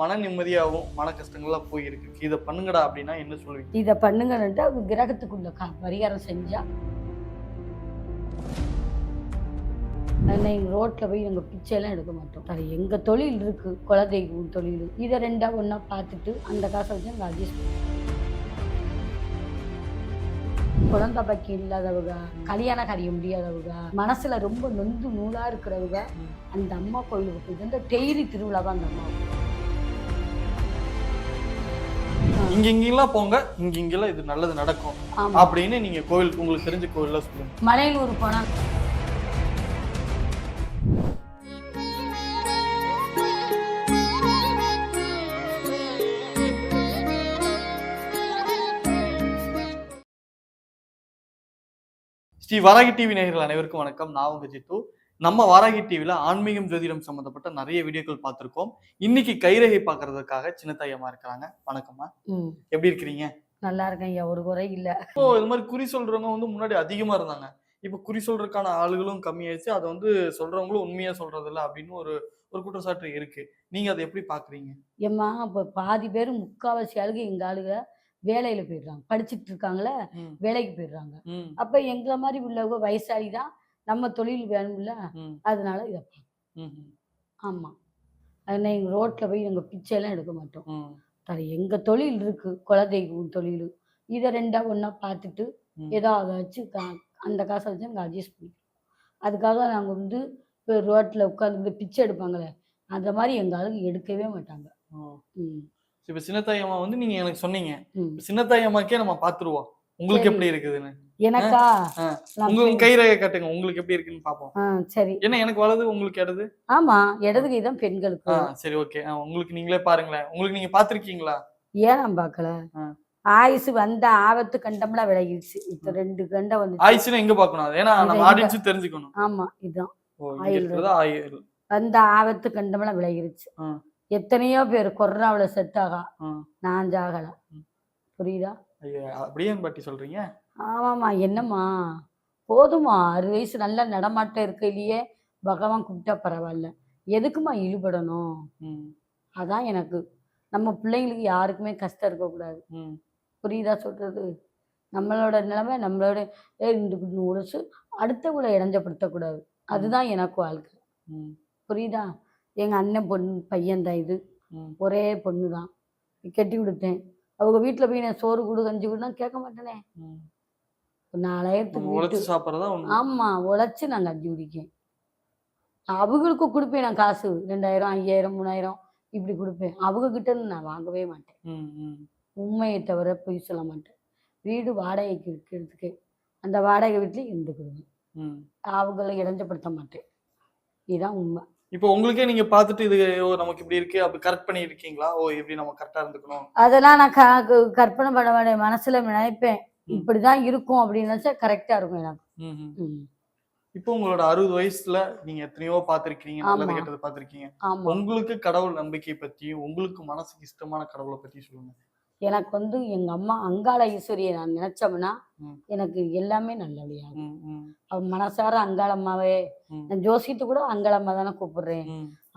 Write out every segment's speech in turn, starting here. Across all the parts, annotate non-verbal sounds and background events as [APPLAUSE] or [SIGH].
மன நிம்மதியாகவும் மன கஷ்டங்கள்லாம் போயிருக்கு. இதை பண்ணுங்கடா அப்படின்னா என்ன சொல்லுவீங்க இதை பண்ணுங்கன்ட்டு அவங்க கிரகத்துக்குள்ள கா பரிகாரம் செஞ்சா. எங்கள் ரோட்டில் போய் நாங்கள் பிச்சையெல்லாம் எடுக்க மாட்டோம். அது எங்கள் தொழில் இருக்குது குலதெய்வம் தொழில். இதை ரெண்டா ஒன்றா பார்த்துட்டு அந்த காசை வச்சு நாங்கள் அட்ஜஸ்ட் பண்ணுவோம் குழந்தை பக்கி இல்லாதவங்க கல்யாணம் கறிய முடியாதவங்க மனசுல ரொம்ப நொந்து நூலா இருக்கிறவங்க அந்த அம்மா கோயிலுக்கு போய் இந்த டெய்லி திருவிழா தான் அந்த அம்மா இங்க இங்கெல்லாம் போங்க இங்க இங்கெல்லாம் இது நல்லது நடக்கும் அப்படின்னு நீங்க கோவிலுக்கு உங்களுக்கு தெரிஞ்ச கோவில்ல சொல்லுங்க. மலையனூர் போனா. ஸ்ரீ வாராகி டிவி நேயர்கள் அனைவருக்கும் வணக்கம். நான் உங்க ஜித்து. நம்ம வாராகி டிவில ஆன்மீகம் ஜோதிடம் சம்பந்தப்பட்ட நிறைய வீடியோக்கள் பார்த்திருக்கோம். இன்னைக்கு கைரேகை பார்க்கறதுக்காக சின்ன தையமா இருக்கிறாங்க. வணக்கம்மா. எப்படி இருக்கிறீங்க? நல்லா இருக்கேன் ஐயா ஒரு குறை இல்ல. இப்போ இது மாதிரி குறி சொல்றவங்க வந்து முன்னாடி அதிகமா இருந்தாங்க. இப்போ குறி சொல்றதுக்கான ஆளுகளும் கம்மியாயிடுச்சு. அதை வந்து சொல்றவங்களும் உண்மையா சொல்றது இல்ல அப்படின்னு ஒரு ஒரு குற்றச்சாட்டு இருக்கு. நீங்க அதை எப்படி பாக்குறீங்க ஏம்மா இப்போ பாதி பேர் முக்காவாசி ஆளுங்க எங்க ஆளுங்க வேலையில போயிடுறாங்க. படிச்சுட்டு இருக்காங்களே வேலைக்கு போயிடுறாங்க. அப்ப எங்களை மாதிரி உள்ளவங்க வயசாளி தான் நம்ம தொழில் வேணும்ல அதனால இதை ம், ம், ஆமா. அதனால எங்க ரோட்ல போய் எங்க பிச்சையெல்லாம் எடுக்க மாட்டோம். ம், அது எங்க தொழில் இருக்கு குலதெய்வம் தொழில். இதை ரெண்டா ஒண்ணா பார்த்துட்டு. ஏதோ வச்சு கா- அந்த காசை வச்சு நாங்கள் அட்ஜஸ்ட் பண்ணிக்கிறோம். அதுக்காக நாங்கள் வந்து இப்போ ரோட்டில் உட்காந்துட்டு பிச்சை எடுப்பாங்களே அந்த மாதிரி எங்கள் ஆளுங்க எடுக்கவே மாட்டாங்க. இப்ப சின்னத்தாயம்மா வந்து நீங்க எனக்கு சொன்னீங்க. சின்னத்தாயம்மாக்கே நம்ம பாத்துருவோம். உங்களுக்கு. எப்படி இருக்குதுன்னு. எனக்கா? உங்களுக்கு போய்- கைரேகை காட்டுங்க. உங்களுக்கு எப்படி இருக்குன்னு பாப்போம். சரி. ஏன்னா எனக்கு வலது உங்களுக்கு இடது? ஆமா இடது கை தான் பெண்களுக்கு. சரி ஓகே. உங்களுக்கு நீங்களே பாருங்களேன். உங்களுக்கு நீங்க பாத்திருக்கீங்களா ஏன் நான் ஆ. ஆயுசு வந்த ஆபத்து கண்டம்லாம் விலகிடுச்சு. இப்போ ரெண்டு கண்டம் வந்து ஆயிடுச்சுன்னா எங்க பாக்கணும் ஏன்னா நம்ம ஆடியன்ஸ் தெரிஞ்சுக்கணும். ஆமா இதுதான். ஆயில் வந்த ஆபத்து கண்டம்லாம் விலகிருச்சு ஆ. எத்தனையோ பேர் கொரோனாவுல செட் ஆகா. நான் ஜாகல. புரியுதா? அப்படியே பாட்டி சொல்றீங்க? ஆமாம்மா என்னம்மா? போதுமா அறுபது வயசு நல்ல நடமாட்டம் இருக்கையிலேயே பகவான் கூப்பிட்டா பரவாயில்ல. எதுக்குமா இழுபடணும்? ம், அதான் எனக்கு. நம்ம பிள்ளைங்களுக்கு யாருக்குமே கஷ்டம் இருக்கக்கூடாது. புரியுதா சொல்றது? நம்மளோட நிலைமை நம்மளோட உடச்சு அடுத்தவங்களை இடைஞ்சப்படுத்தக்கூடாது. அதுதான் எனக்கு வாழ்க்கை. புரியுதா? எங்க அண்ணன் பொண்ணு பையன் தான் இது ஒரே பொண்ணு தான் கட்டி கொடுத்தேன். அவங்க வீட்டில் போய் நான் சோறு கொடு கஞ்சி கொடுனா கேட்க மாட்டேனே. நாலாயிரத்துக்கு உழைச்சு சாப்பிடறதா உழைச்சு நான் கஞ்சி குடிக்கேன் அவங்களுக்கு கொடுப்பேன் நான் காசு. ரெண்டாயிரம் ஐயாயிரம் மூணாயிரம் இப்படி கொடுப்பேன். அவங்க கிட்ட இருந்து நான் வாங்கவே மாட்டேன். உண்மையை தவிர பொய் சொல்ல மாட்டேன். வீடு வாடகைக்கு இருக்கிறதுக்கு அந்த வாடகை வீட்லேயும் இருந்துக்கிடுவேன். அவங்கள இடைஞ்சப்படுத்த மாட்டேன். இதுதான் உண்மை. இப்போ உங்களுக்கே நீங்க பாத்துட்டு இது ஓ நமக்கு இப்படி இருக்கு. அப்படி கரெக்ட் பண்ணி இருக்கீங்களா ஓ இப்படி நம்ம கரெக்டா இருந்துக்கணும்? அதெல்லாம் நான் கற்பனை பண்ண மாட்டேன் மனசுல நினைப்பேன். இப்படிதான் இருக்கும் அப்படின்னு நினைச்சா கரெக்டா இருக்கும் எனக்கு. இப்போ உங்களோட அறுபது வயசுல நீங்க எத்தனையோ பாத்திருக்கீங்க நல்லது. கெட்டது பாத்திருக்கீங்க உங்களுக்கு கடவுள் நம்பிக்கை பத்தியும் உங்களுக்கு மனசுக்கு இஷ்டமான கடவுளை பத்தி சொல்லுங்க. எனக்கு வந்து எங்க அம்மா அங்காள ஈஸ்வரியை நான் நினைச்சோம்னா. எனக்கு எல்லாமே நல்லபடியாகும் அவ மனசார அங்காளம்மாவே நான் ஜோசியத்து கூட அங்காளம்மா தானே கூப்பிடுறேன்.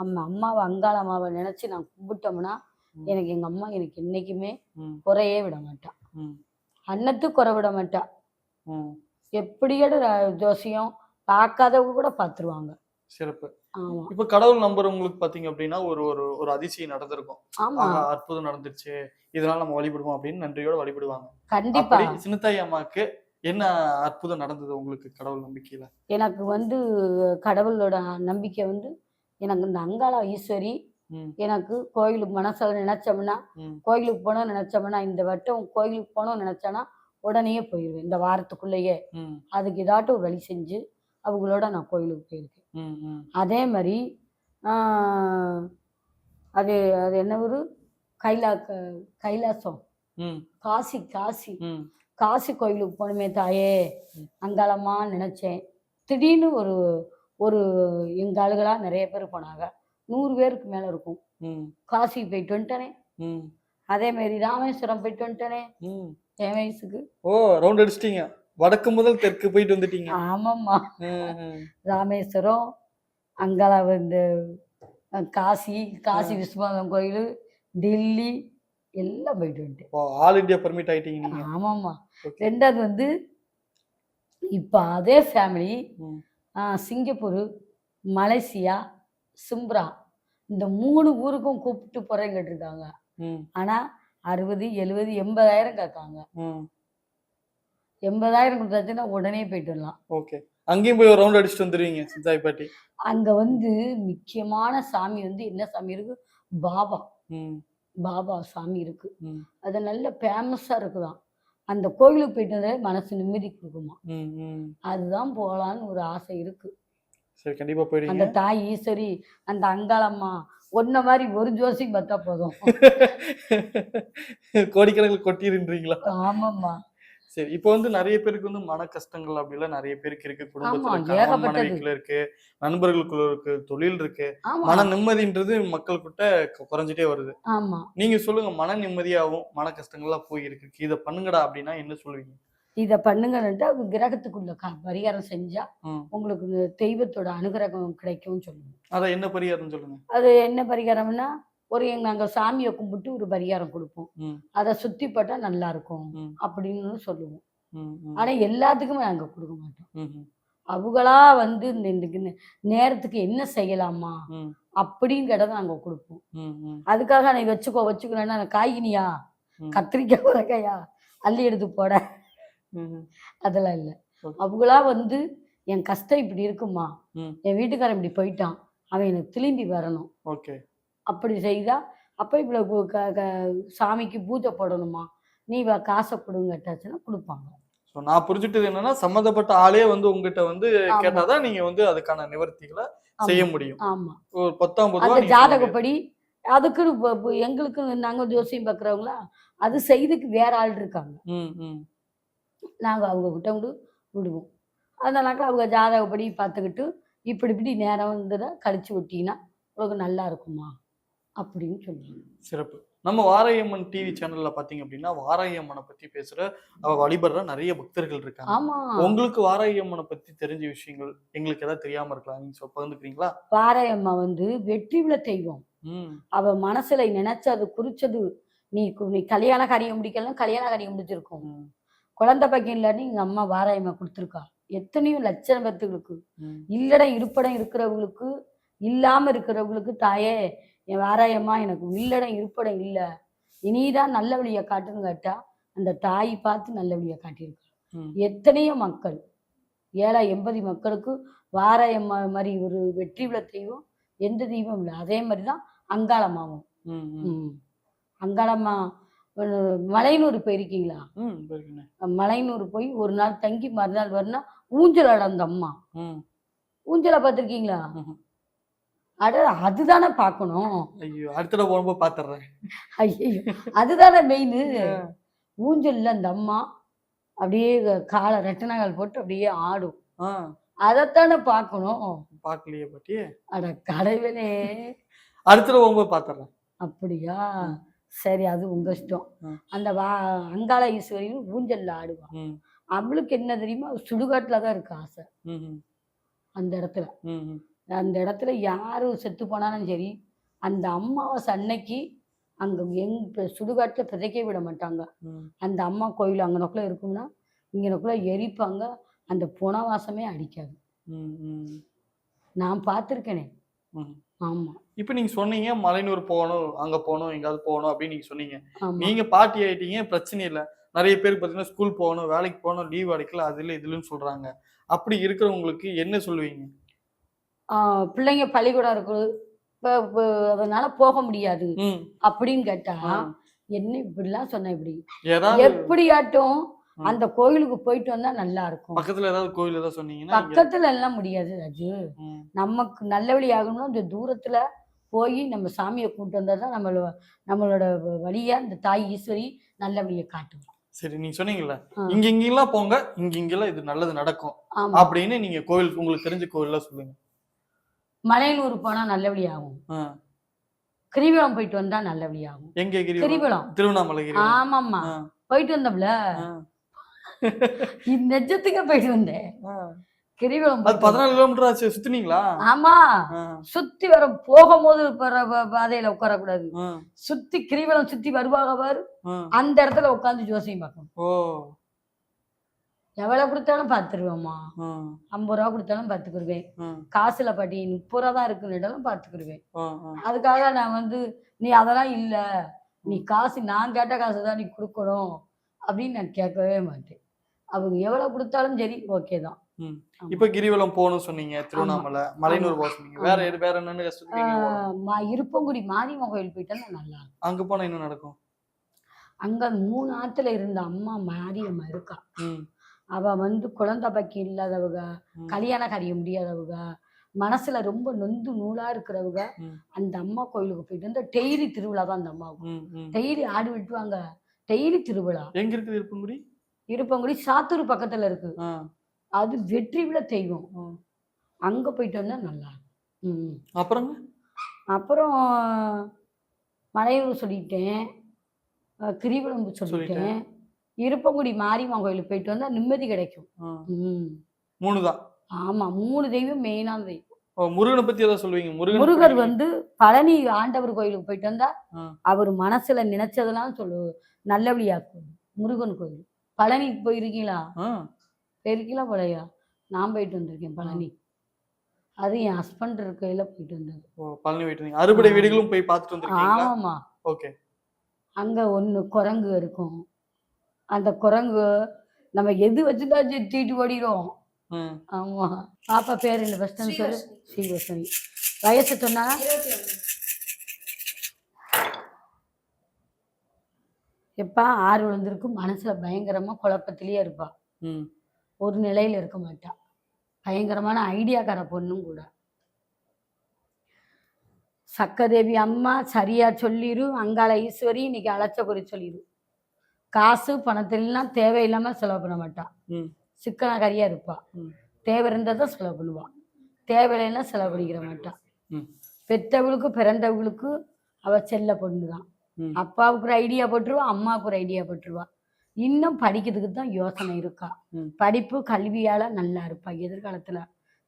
அம்மா அம்மாவை அங்காளம்மாவை நினைச்சு நான் கும்பிட்டோம்னா ம். எனக்கு எங்க அம்மா எனக்கு என்னைக்குமே குறையே விட மாட்டா. ம், அன்னத்துக்கு குறை விட மாட்டா. எப்படியோட ஜோசியம் பார்க்காதவங்க கூட பார்த்துருவாங்க. சிறப்பு. இப்ப கடவுள் நம்பர் உங்களுக்கு பாத்தீங்க அப்படின்னா ஒரு ஒரு ஒரு அதிசயம் நடந்திருக்கும். அற்புதம் நடந்துருச்சு. இதனால நம்ம வழிபடுவோம் அப்படின்னு நன்றியோட வழிபடுவாங்க. கண்டிப்பா. சின்னத்தாய் அம்மாக்கு என்ன அற்புதம் நடந்தது உங்களுக்கு கடவுள் நம்பிக்கையில? எனக்கு வந்து கடவுளோட நம்பிக்கை வந்து எனக்கு இந்த அங்காள ஈஸ்வரி எனக்கு கோயிலுக்கு மனசில் நினைச்சோம்னா கோயிலுக்கு போகணும்னு நினைச்சோம்னா இந்த வட்டம் கோயிலுக்கு போகணும்னு நினைச்சேன்னா உடனே போயிடுவேன். இந்த வாரத்துக்குள்ளேயே. அதுக்கு ஏதாட்டும் ஒரு வழி செஞ்சு அவங்களோட நான் கோயிலுக்கு போயிருக்கேன். அதே மாதிரி அது அது என்ன ஊரு? கைலா கைலாசம். காசி காசி. காசி கோயிலுக்கு போகணுமே தாயே. ம். அங்காளம்மா நினைச்சேன். திடீர்னு ஒரு ஒரு எங்க ஆளுகளா நிறைய பேர் போனாங்க. நூறு பேருக்கு மேல இருக்கும். காசி போயிட்டு வந்துட்டேனே. அதே மாதிரி ராமேஸ்வரம் போயிட்டு வந்துட்டேனே. என் வயசுக்கு. ஓ ரவுண்ட் அடிச்சிட்டீங்க. வடக்கு முதல் தெற்கு போயிட்டு வந்துட்டீங்க. ஆமாம்மா. ராமேஸ்வரம் அங்காள வந்து அஹ், காசி காசி விஸ்வநாதன் கோயில் டெல்லி எல்லாம் போயிட்டு வந்துட்டேன். ஆல் இந்தியா பர்மிட் ஆயிட்டீங்க ஆமாம்மா. ரெண்டாவது வந்து இப்போ அதே ஃபேமிலி. Singapore Malaysia சிம்ரா. இந்த மூணு ஊருக்கும் கூப்பிட்டு போகிறேன் கேட்டிருக்காங்க. ம், ஆனால் அறுபது எழுபது எண்பதாயிரம் கேட்காங்க. எண்பதாயிரம் கொடுத்தாச்சுன்னா உடனே போயிட்டு வரலாம் ஓகே. அங்கேயும் போய் ஒரு ரவுண்ட் அடிச்சுட்டு வந்துருவீங்க சித்தாய் பாட்டி. அங்கே வந்து முக்கியமான சாமி வந்து என்ன சாமி இருக்கு? பாபா. பாபா சாமி இருக்கு. அது நல்ல ஃபேமஸாக இருக்குதாம் அந்த கோவிலுக்கு போயிட்டு வந்தாலே மனசு நிம்மதி கொடுக்குமா. அதுதான் போகலான்னு ஒரு ஆசை இருக்கு. சரி கண்டிப்பா அந்த போயிடுங்க தாய் ஈஸ்வரி அந்த அங்காளம்மா ஒன்ன மாதிரி ஒரு ஜோசியம் பார்த்தா போதும். கோடிக்கணக்கில் கொட்டிருன்றீங்களா ஆமாம்மா. சரி இப்போ வந்து நிறைய பேருக்கு வந்து மன கஷ்டங்கள் அப்படிலாம் நிறைய பேருக்கு இருக்கு. குடும்பத்துல. மனைவிக்குள்ள இருக்கு நண்பர்களுக்குள்ள இருக்கு தொழில் இருக்கு. மன நிம்மதின்றது மக்கள்கிட்ட கு- குறைஞ்சிட்டே வருது. ஆமா நீங்க சொல்லுங்க மன நிம்மதியாகவும் மன கஷ்டங்கள்லாம் போயிருக்கு. இதை பண்ணுங்கடா அப்படின்னா என்ன சொல்லுவீங்க? இதை பண்ணுங்கன்னுட்டு அவங்க கிரகத்துக்குள்ள பரிகாரம் செஞ்சா. உங்களுக்கு தெய்வத்தோட அனுகிரகம் கிடைக்கும்னு சொல்லுவோம் அதான் என்ன பரிகாரம் சொல்லுங்க? அது என்ன பரிகாரம்னா ஒரு எங்க நாங்க சாமியை கும்பிட்டு ஒரு பரிகாரம் கொடுப்போம். அதை சுத்தி போட்டா நல்லா இருக்கும் அப்படின்னு சொல்லுவோம். ஆனா எல்லாத்துக்குமே நாங்க கொடுக்க மாட்டோம். அவங்களா வந்து இந்த நேரத்துக்கு என்ன செய்யலாமா கேட்டதை நாங்க கொடுப்போம். அதுக்காக நீ வச்சுக்கோ வச்சுக்கணும்னா காய்கனியா. கத்திரிக்காய் உரக்காயா அள்ளி எடுத்து போட. அதெல்லாம் இல்லை. அவங்களா வந்து என் கஷ்டம் இப்படி இருக்குமா. என் வீட்டுக்காரன் இப்படி போயிட்டான். அவன் எனக்கு திரும்பி வரணும். ஓகே. அப்படி செய்தா அப்போ இவ்வளோ சாமிக்கு பூஜை போடணுமா? நீ வா காசை கொடுங்கட்டாச்சுன்னா கொடுப்பாங்க. ஸோ நான் புரிஞ்சுட்டது என்னன்னா சம்மந்தப்பட்ட ஆளே வந்து உங்ககிட்ட வந்து. கேட்டாதான் நீங்க வந்து அதுக்கான நிவர்த்திகளை. செய்ய முடியும். ஆமா. ஒரு பத்தாம் பொதுவா அந்த நீங்க. ஜாதகப்படி அதுக்குன்னு எங்களுக்கு நாங்கள் ஜோசியம் பார்க்குறவங்களா அது செய்துக்கு வேற ஆள் இருக்காங்க. நாங்கள் அவங்க கிட்ட விடு விடுவோம். அதனாக்கா அவங்க ஜாதகப்படி பார்த்துக்கிட்டு இப்படி இப்படி நேரம் வந்து கழிச்சு விட்டீங்கன்னா உனக்கு நல்லா இருக்குமா? அப்படின்னு சொல்லுவாங்க. சிறப்பு. நம்ம வாராயம்மன் டிவி சேனல்ல பாத்தீங்க அப்படின்னா வாராயம்மனை பத்தி பேசுற வழிபடுற நிறைய பக்தர்கள் இருக்காங்க. ஆமா. உங்களுக்கு வாராயம்மனை பத்தி தெரிஞ்ச விஷயங்கள் எங்களுக்கு ஏதாவது தெரியாம இருக்கலாம். நீங்க சொ- பகிர்ந்துக்கிறீங்களா? பாறையம்மா வந்து வெற்றி விழ தெய்வம். அவ மனசுல நினைச்சது குறிச்சது நீ நீ கல்யாண காரியம் முடிக்கலாம் கல்யாண காரியம் முடிச்சிருக்கும் குழந்தை பக்கம் இல்லைன்னு எங்க அம்மா வாராயம்மா கொடுத்துருக்கா. எத்தனையோ லட்சம் பேர்த்துகளுக்கு இல்லடம் இருப்படம் இருக்கிறவங்களுக்கு இல்லாம இருக்கிறவங்களுக்கு தாயே என் வாராயம்மா எனக்கு இல்லடம் இருப்படம் இல்லை. இனிதான் நல்ல வழியை காட்டுன்னு கேட்டா அந்த தாய் பார்த்து நல்ல வழியை காட்டியிருக்கா. ம். எத்தனையோ மக்கள் ஏழை எண்பது மக்களுக்கு வாராயம்மா மாதிரி ஒரு வெற்றி விழ தெய்வம் எந்த தெய்வம் இல்லை. அதே மாதிரி தான் அங்காளம்மாவும். ம், ம், ம். அங்காளம்மா மலையனூர் போயிருக்கீங்களா. மலையனூர் போய் ஒரு நாள் தங்கி மறுநாள் வரனா ஊஞ்சல் ஆட அந்த அம்மா. ஊஞ்சலை பார்த்துருக்கீங்களா. அட அதுதானே பார்க்கணும். ஐயோ அடுத்த போகும்போது பாத்துறேன் ஐயோ அதுதானே மெயின் ஊஞ்சல்ல அந்த அம்மா அப்படியே காலை ரெட்டனகால் போட்டு அப்படியே ஆடும். அதைத்தானே பார்க்கணும். பாக்கலையே பாட்டி அட கடவுளே. அடுத்த போகும்போது பாத்துறேன் அப்படியா. சரி அது உங்க இஷ்டம். அந்த வா அங்காள ஈஸ்வரியும் ஊஞ்சல்ல ஆடுவா. ம், அவளுக்கு என்ன தெரியுமா? சுடுகாட்டுல தான் இருக்கு ஆசை. அந்த இடத்துல. அந்த இடத்துல யாரு செத்து போனாலும் சரி அந்த அம்மாவாசை அன்னைக்கு அங்க எங் சுடுகாட்டுல பிதைக்க விட மாட்டாங்க. அந்த அம்மா கோயில் அங்கனக்குள்ள இருக்கும்னா இங்கனக்குள்ள எரிப்பாங்க. அந்த புனவாசமே அடிக்காது. நான் பார்த்துருக்கேனே. ஆமா. இப்ப நீங்க சொன்னீங்க மலையனூர் போகணும் அங்க போகணும் எங்காவது போகணும் அப்படின்னு நீங்க சொன்னீங்க. நீங்க பாட்டி ஆயிட்டீங்க பிரச்சனை இல்ல. நிறைய பேர் பாத்தீங்கன்னா ஸ்கூல் போகணும் வேலைக்கு போகணும் லீவ் அடைக்கல அதுல இதுலன்னு சொல்றாங்க. அப்படி இருக்கிறவங்களுக்கு என்ன சொல்லுவீங்க? ஆஹ் பிள்ளைங்க பள்ளிக்கூடம் இருக்குது அதனால போக முடியாது. அப்படின்னு கேட்டா. என்ன இப்படிலாம் சொன்ன இப்படி? எப்படியாட்டும். அந்த கோயிலுக்கு போயிட்டு வந்தா நல்லா இருக்கும் பக்கத்துல ஏதாவது கோயில் ஏதாவது சொன்னீங்கன்னா பக்கத்துல எல்லாம் முடியாது ம், நமக்கு நல்ல வழி ஆகணும்னா இந்த தூரத்துல போய் நம்ம சாமியை கூப்பிட்டு வந்தா தான் நம்மளோட நம்மளோட வழியா இந்த தாய் ஈஸ்வரி நல்ல வழியை காட்டுவோம் சரி நீங்க சொன்னீங்கல்ல. இங்க இங்கெல்லாம் போங்க இங்க இங்கெல்லாம் இது நல்லது நடக்கும் அப்படின்னு நீங்க கோயில் உங்களுக்கு தெரிஞ்ச கோயில்லாம் சொல்லுங்க. மலையனூர் போனா நல்ல வழி ஆகும். கிரிவலம் போயிட்டு வந்தா நல்ல வழி ஆகும். எங்க கிரி கிரிவலம். திருவண்ணாமலை கிரிவலம். ஆமாம்மா. ஆ, போயிட்டு வந்தோம்ல? [LAUGHS] நெஜத்துக்கு போயிட்டு வந்தேன். கிரிவலம் அது பதினாலு கிலோமீட்டர் ஆச்சு சுத்துனீங்களா? ஆமா. சுத்தி வர போகும்போது பாதையில உட்காரக்கூடாது. ஆ, சுத்தி கிரிவலம் சுத்தி வருவாங்க பாரு. அந்த இடத்துல உட்காந்து ஜோசியம் பார்க்கணும். ஓ. எவ்வளவு கொடுத்தாலும் பார்த்துருவேம்மா ஆ, ஐம்பது ரூபா கொடுத்தாலும் பார்த்துக்கிருவேன். ஆ, காசுல பாட்டி முப்பது ரூபா தான் இருக்குன்னு இடம் பார்த்துக்கிருவேன். ஆ, ஆ. அதுக்காக நான் வந்து நீ அதெல்லாம் இல்ல. நீ காசு நான் கேட்ட காசு தான் நீ கொடுக்கணும். அப்படின்னு நான் கேட்கவே மாட்டேன். அவங்க எவ்வளவு கொடுத்தாலும் சரி ஓகே தான். இப்ப கிரிவலம் போகணும்னு சொன்னீங்க திருவண்ணாமலை மலையனூர் போக சொன்னீங்க. வேற வேற என்னன்னு இருப்பங்குடி மாரியம்மன் கோயில் போயிட்டேன்னா நல்லா இருக்கும். அங்க போனா என்ன நடக்கும்? அங்க மூணு ஆத்துல இருந்த அம்மா மாரியம்மா இருக்கா. அவ வந்து குழந்தை பக்கி இல்லாதவங்க. கல்யாணம் கரிய முடியாதவங்க மனசுல ரொம்ப நொந்து நூலா இருக்கிறவங்க. அந்த அம்மா கோயிலுக்கு போயிட்டு வந்து டெய்லி திருவிழா தான் அந்த அம்மாவுக்கு. டெய்லி ஆடு வெட்டுவாங்க. டெய்லி திருவிழா. எங்க இருக்குது இருப்புங்குடி? இருப்பங்குடி சாத்தூர் பக்கத்துல இருக்கு. அது வெற்றி விழா தெய்வம். அங்க போயிட்டு வந்தா நல்லா இருக்கும். ம். அப்புறங்க? அப்புறம் மலையூர் சொல்லிட்டேன். அஹ் கிரிவலம் சொல்லிட்டேன். இருப்பங்குடி மாரியம்மன் கோயிலுக்கு போயிட்டு வந்தா நிம்மதி கிடைக்கும். ஆ. ம். மூணுதான் ஆமா மூணு தெய்வம் மெயினான தெய்வம். முருகனை பத்தி ஏதாவது சொல்லுவீங்க முருகன் முருகர் வந்து பழனி ஆண்டவர் கோயிலுக்கு போயிட்டு வந்தா. அவர் மனசுல நினைச்சதெல்லாம் சொல்லு நல்லபடியாக்கும் முருகன் கோயில். பழனிக்கு போயிருக்கீங்களா? ஆ, போயிருக்கீங்களா போலையா நான் போயிட்டு வந்திருக்கேன் பழனி. அது என் ஹஸ்பண்ட் இருக்கையில போயிட்டு வந்தது. பழனி போயிட்டு அறுபடை வீடுகளும் போய் பார்த்துட்டு வந்திருக்கீங்களா? ஆமாமா ஓகே. அங்க ஒண்ணு குரங்கு இருக்கும். அந்த குரங்கு நம்ம எது வச்சுட்டா தீட்டு ஓடிடும் ஆமா. பாப்பா பேர் என்ன ஃபர்ஸ்ட் சொல்லு? ஸ்ரீவசனி வயசு சொன்னா? எப்பா ஆறு விழுந்திருக்கும் மனசுல பயங்கரமா குழப்பத்திலேயே இருப்பா. ஒரு நிலையில இருக்க மாட்டா பயங்கரமான ஐடியாக்கார பொண்ணும் கூட சக்கதேவி அம்மா சரியா சொல்லிரு அங்காள ஈஸ்வரி இன்னைக்கு அழைச்ச குறி சொல்லிரு காசு பணத்திலாம் தேவையில்லாம செலவு பண்ண மாட்டா. சிக்கனக்காரியா இருப்பா. தேவை இருந்தால் செலவு பண்ணுவா தேவையில்லைன்னா செலவு பண்ணிக்கிற மாட்டா ம். பெத்தவளுக்கு பிறந்தவளுக்கு அவ செல்ல பொண்ணு தான். அப்பாவுக்கு ஒரு ஐடியா போட்டுருவா அம்மாவுக்கு ஒரு ஐடியா போட்டுருவா. இன்னும் படிக்கிறதுக்கு தான் யோசனை இருக்கா. படிப்பு கல்வியால நல்லா இருப்பா. எதிர்காலத்துல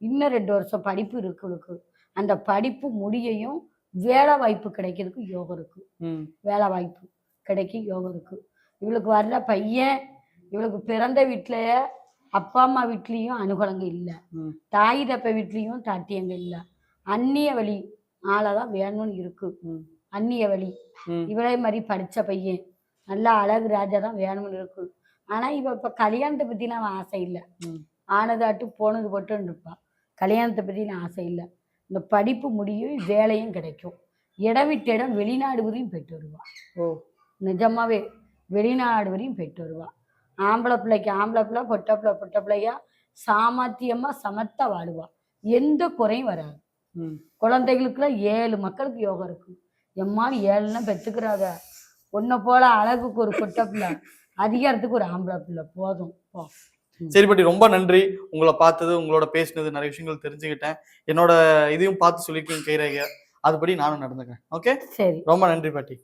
இன்னும் ரெண்டு வருஷம் படிப்பு இருக்கு அந்த படிப்பு முடியையும் வேலை வாய்ப்பு கிடைக்கிறதுக்கு யோகம் இருக்கு. வேலை வாய்ப்பு கிடைக்க யோகம் இருக்கு. இவளுக்கு வர்ற பையன் இவளுக்கு பிறந்த வீட்டிலேயே அப்பா அம்மா வீட்லேயும் அனுகூலங்க இல்லை. தாய் தப்ப வீட்லேயும் தாட்டியங்க இல்லை. அந்நிய வழி ஆளை தான் வேணும்னு இருக்கு. அந்நிய வழி. இவளே மாதிரி படித்த பையன். நல்லா அழகு ராஜா தான் வேணும்னு இருக்கு ஆனால் இவ இப்போ கல்யாணத்தை பற்றின அவன் ஆசை இல்லை. ஆனதாட்டு போனது போட்டுன்னு இருப்பான் கல்யாணத்தை பற்றின ஆசை இல்லை. இந்த படிப்பு முடியும் வேலையும் கிடைக்கும். இடம் விட்டு இடம் வெளிநாடு வரையும் போயிட்டு வருவான் ஓ. நிஜமாவே வெளிநாடு வரையும் போயிட்டு வருவா. ஆம்பளை பிள்ளைக்கு ஆம்பளை பிள்ளை பொட்டை பிள்ளை பொட்டை பிள்ளையா சாமர்த்தியமா சமத்தா வாழுவா. எந்த குறையும் வராது. குழந்தைகளுக்குலாம் ஏழு மக்களுக்கு யோகம் இருக்கு எம்மா ஏழுன்னா பெற்றுக்கிறாத உன்னை போல அழகுக்கு ஒரு பொட்டை பிள்ளை அதிகாரத்துக்கு ஒரு ஆம்பளை பிள்ளை போதும் போ. சரி பாட்டி ரொம்ப நன்றி. உங்களை பார்த்தது உங்களோட பேசினது நிறைய விஷயங்கள் தெரிஞ்சுக்கிட்டேன். என்னோட இதையும் பார்த்து சொல்லியிருக்கீங்க கைரேகை அதுபடி நானும் நடந்துக்கிறேன். ஓகே? சரி. ரொம்ப நன்றி பாட்டி.